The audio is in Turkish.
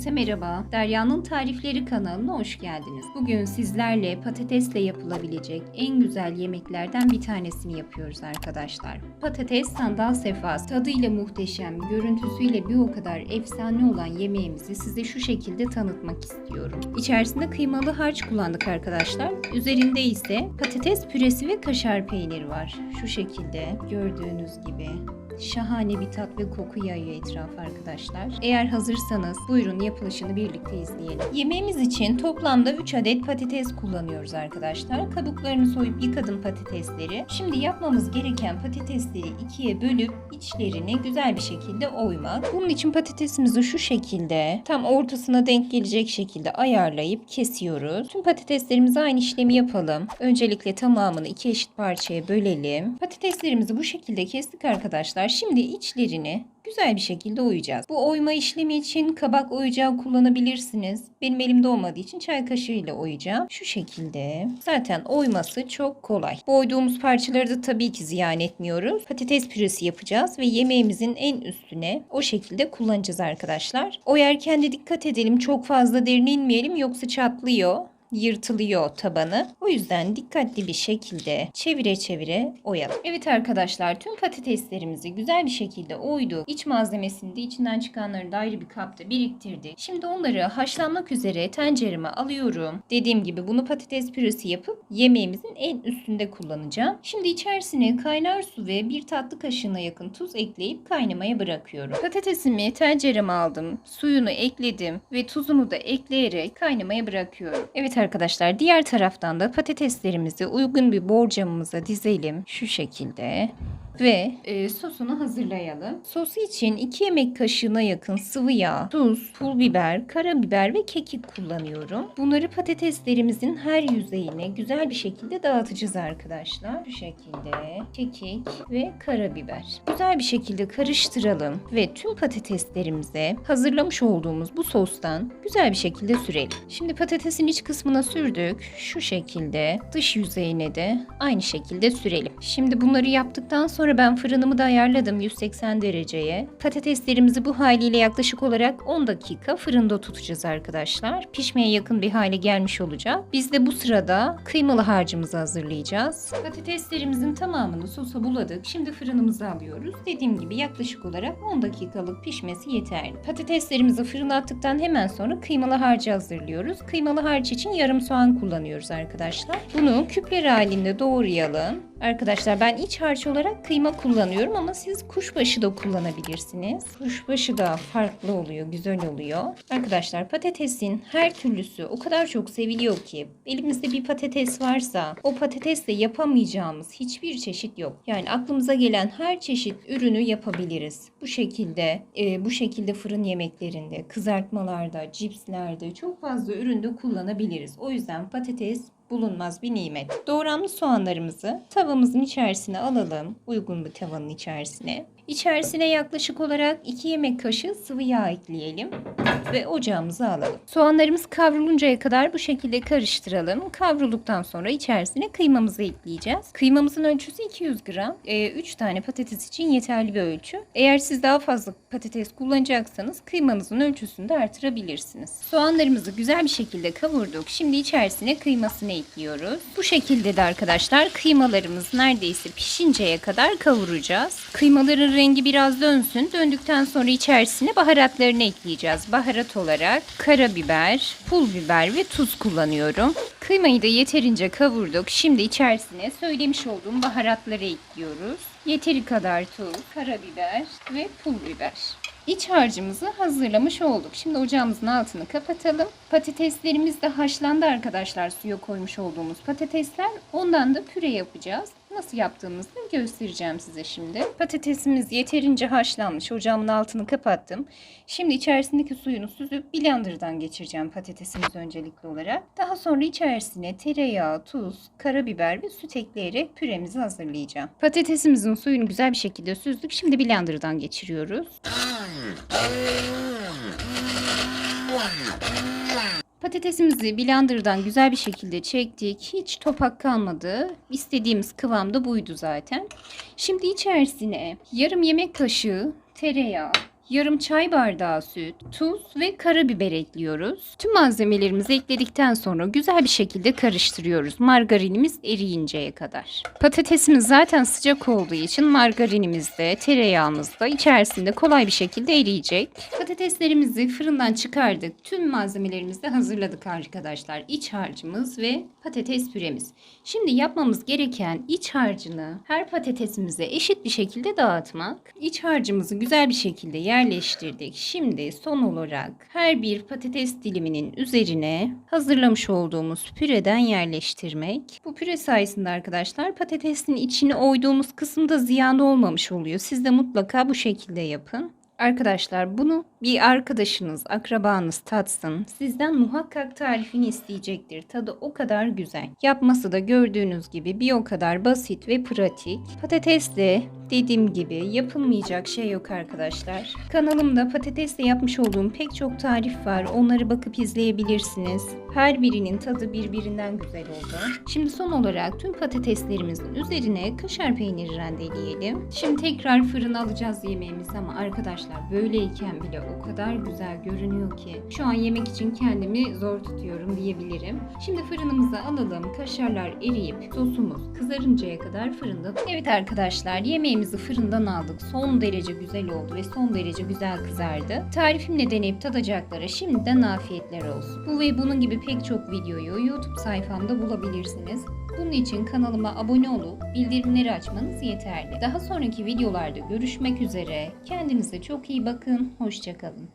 Herkese merhaba. Derya'nın Tarifleri kanalına hoş geldiniz. Bugün sizlerle patatesle yapılabilecek en güzel yemeklerden bir tanesini yapıyoruz arkadaşlar. Patates sandal sefası. Tadıyla muhteşem, görüntüsüyle bir o kadar efsane olan yemeğimizi size şu şekilde tanıtmak istiyorum. İçerisinde kıymalı harç kullandık arkadaşlar. Üzerinde ise patates püresi ve kaşar peyniri var. Şu şekilde gördüğünüz gibi şahane bir tat ve koku yayıyor etrafa arkadaşlar. Eğer hazırsanız buyurun yapılışını birlikte izleyelim. Yemeğimiz için toplamda 3 adet patates kullanıyoruz arkadaşlar. Kabuklarını soyup yıkadım patatesleri. Şimdi yapmamız gereken patatesleri ikiye bölüp içlerini güzel bir şekilde oymak. Bunun için patatesimizi şu şekilde tam ortasına denk gelecek şekilde ayarlayıp kesiyoruz. Tüm patateslerimize aynı işlemi yapalım. Öncelikle tamamını iki eşit parçaya bölelim. Patateslerimizi bu şekilde kestik arkadaşlar. Şimdi içlerini güzel bir şekilde oyacağız. Bu oyma işlemi için kabak oyacağı kullanabilirsiniz. Benim elimde olmadığı için çay kaşığıyla oyacağım. Şu şekilde. Zaten oyması çok kolay. Bu oyduğumuz parçaları da tabii ki ziyan etmiyoruz. Patates püresi yapacağız ve yemeğimizin en üstüne o şekilde kullanacağız arkadaşlar. Oyarken de dikkat edelim çok fazla derine inmeyelim yoksa çatlıyor yırtılıyor tabanı. O yüzden dikkatli bir şekilde çevire çevire oyalım. Evet arkadaşlar tüm patateslerimizi güzel bir şekilde oyduk. İç malzemesini de içinden çıkanları da ayrı bir kapta biriktirdik. Şimdi onları haşlanmak üzere tencereme alıyorum. Dediğim gibi bunu patates püresi yapıp yemeğimizin en üstünde kullanacağım. Şimdi içerisine kaynar su ve bir tatlı kaşığına yakın tuz ekleyip kaynamaya bırakıyorum. Patatesimi tencereme aldım. Suyunu ekledim ve tuzumu da ekleyerek kaynamaya bırakıyorum. Evet arkadaşlar diğer taraftan da patateslerimizi uygun bir borcamımıza dizelim. Şu şekilde ve e, sosunu hazırlayalım. Sosu için 2 yemek kaşığına yakın sıvı yağ, tuz, pul biber, karabiber ve kekik kullanıyorum. Bunları patateslerimizin her yüzeyine güzel bir şekilde dağıtacağız arkadaşlar. Bu şekilde kekik ve karabiber. Güzel bir şekilde karıştıralım ve tüm patateslerimize hazırlamış olduğumuz bu sostan güzel bir şekilde sürelim. Şimdi patatesin iç kısmına sürdük. Şu şekilde dış yüzeyine de aynı şekilde sürelim. Şimdi bunları yaptıktan sonra ben fırınımı da ayarladım 180 dereceye. Patateslerimizi bu haliyle yaklaşık olarak 10 dakika fırında tutacağız arkadaşlar. Pişmeye yakın bir hale gelmiş olacak. Biz de bu sırada kıymalı harcımızı hazırlayacağız. Patateslerimizin tamamını sosa buladık. Şimdi fırınımıza alıyoruz. Dediğim gibi yaklaşık olarak 10 dakikalık pişmesi yeterli. Patateslerimizi fırına attıktan hemen sonra kıymalı harcı hazırlıyoruz. Kıymalı harç için yarım soğan kullanıyoruz arkadaşlar. Bunu küpler halinde doğrayalım. Arkadaşlar ben iç harç olarak kıyma kullanıyorum ama siz kuşbaşı da kullanabilirsiniz. Kuşbaşı da farklı oluyor, güzel oluyor. Arkadaşlar patatesin her türlüsü o kadar çok seviliyor ki elimizde bir patates varsa o patatesle yapamayacağımız hiçbir çeşit yok. Yani aklımıza gelen her çeşit ürünü yapabiliriz. Bu şekilde e, bu şekilde fırın yemeklerinde, kızartmalarda, cipslerde çok fazla üründe kullanabiliriz. O yüzden patates bulunmaz bir nimet. Doğranmış soğanlarımızı tavamızın içerisine alalım. Uygun bir tavanın içerisine. İçerisine yaklaşık olarak 2 yemek kaşığı sıvı yağ ekleyelim ve ocağımıza alalım. Soğanlarımız kavruluncaya kadar bu şekilde karıştıralım. Kavrulduktan sonra içerisine kıymamızı ekleyeceğiz. Kıymamızın ölçüsü 200 gram. 3 tane patates için yeterli bir ölçü. Eğer siz daha fazla patates kullanacaksanız kıymanızın ölçüsünü de artırabilirsiniz. Soğanlarımızı güzel bir şekilde kavurduk. Şimdi içerisine kıymasını ekliyoruz. Bu şekilde de arkadaşlar kıymalarımız neredeyse pişinceye kadar kavuracağız. Kıymaların rengi biraz dönsün. Döndükten sonra içerisine baharatlarını ekleyeceğiz. Baharat olarak karabiber, pul biber ve tuz kullanıyorum. Kıymayı da yeterince kavurduk. Şimdi içerisine söylemiş olduğum baharatları ekliyoruz. Yeteri kadar tuz, karabiber ve pul biber. İç harcımızı hazırlamış olduk. Şimdi ocağımızın altını kapatalım. Patateslerimiz de haşlandı arkadaşlar suya koymuş olduğumuz patatesler. Ondan da püre yapacağız. Nasıl yaptığımızı göstereceğim size şimdi. Patatesimiz yeterince haşlanmış. Ocağımın altını kapattım. Şimdi içerisindeki suyunu süzüp blenderdan geçireceğim patatesimiz öncelikli olarak. Daha sonra içerisine tereyağı, tuz, karabiber ve süt ekleyerek püremizi hazırlayacağım. Patatesimizin suyunu güzel bir şekilde süzdük. Şimdi blenderdan geçiriyoruz. Patatesimizi blenderdan güzel bir şekilde çektik. Hiç topak kalmadı. İstediğimiz kıvamda buydu zaten. Şimdi içerisine yarım yemek kaşığı tereyağı, yarım çay bardağı süt, tuz ve karabiber ekliyoruz. Tüm malzemelerimizi ekledikten sonra güzel bir şekilde karıştırıyoruz. Margarinimiz eriyinceye kadar. Patatesimiz zaten sıcak olduğu için margarinimiz de tereyağımız da içerisinde kolay bir şekilde eriyecek. Patateslerimizi fırından çıkardık. Tüm malzemelerimizi de hazırladık arkadaşlar. İç harcımız ve patates püremiz. Şimdi yapmamız gereken iç harcını her patatesimize eşit bir şekilde dağıtmak. İç harcımızı güzel bir şekilde yerleştirdik. Şimdi son olarak her bir patates diliminin üzerine hazırlamış olduğumuz püreden yerleştirmek. Bu püre sayesinde arkadaşlar patatesin içine oyduğumuz kısımda ziyan olmamış oluyor. Siz de mutlaka bu şekilde yapın. Arkadaşlar bunu bir arkadaşınız, akrabanız tatsın. Sizden muhakkak tarifini isteyecektir. Tadı o kadar güzel. Yapması da gördüğünüz gibi bir o kadar basit ve pratik. Patatesle dediğim gibi yapılmayacak şey yok arkadaşlar. Kanalımda patatesle yapmış olduğum pek çok tarif var. Onları bakıp izleyebilirsiniz. Her birinin tadı birbirinden güzel oldu. Şimdi son olarak tüm patateslerimizin üzerine kaşar peyniri rendeleyelim. Şimdi tekrar fırına alacağız yemeğimizi ama arkadaşlar böyleyken bile o kadar güzel görünüyor ki şu an yemek için kendimi zor tutuyorum diyebilirim. Şimdi fırınımıza alalım. Kaşarlar eriyip sosumuz kızarıncaya kadar fırında. Evet arkadaşlar yemeğimizi fırından aldık. Son derece güzel oldu ve son derece güzel kızardı. Tarifimle deneyip tadacaklara şimdiden afiyetler olsun. Bu ve bunun gibi pek çok videoyu YouTube sayfamda bulabilirsiniz. Bunun için kanalıma abone olup bildirimleri açmanız yeterli. Daha sonraki videolarda görüşmek üzere. Kendinize çok iyi bakın. Hoşçakalın.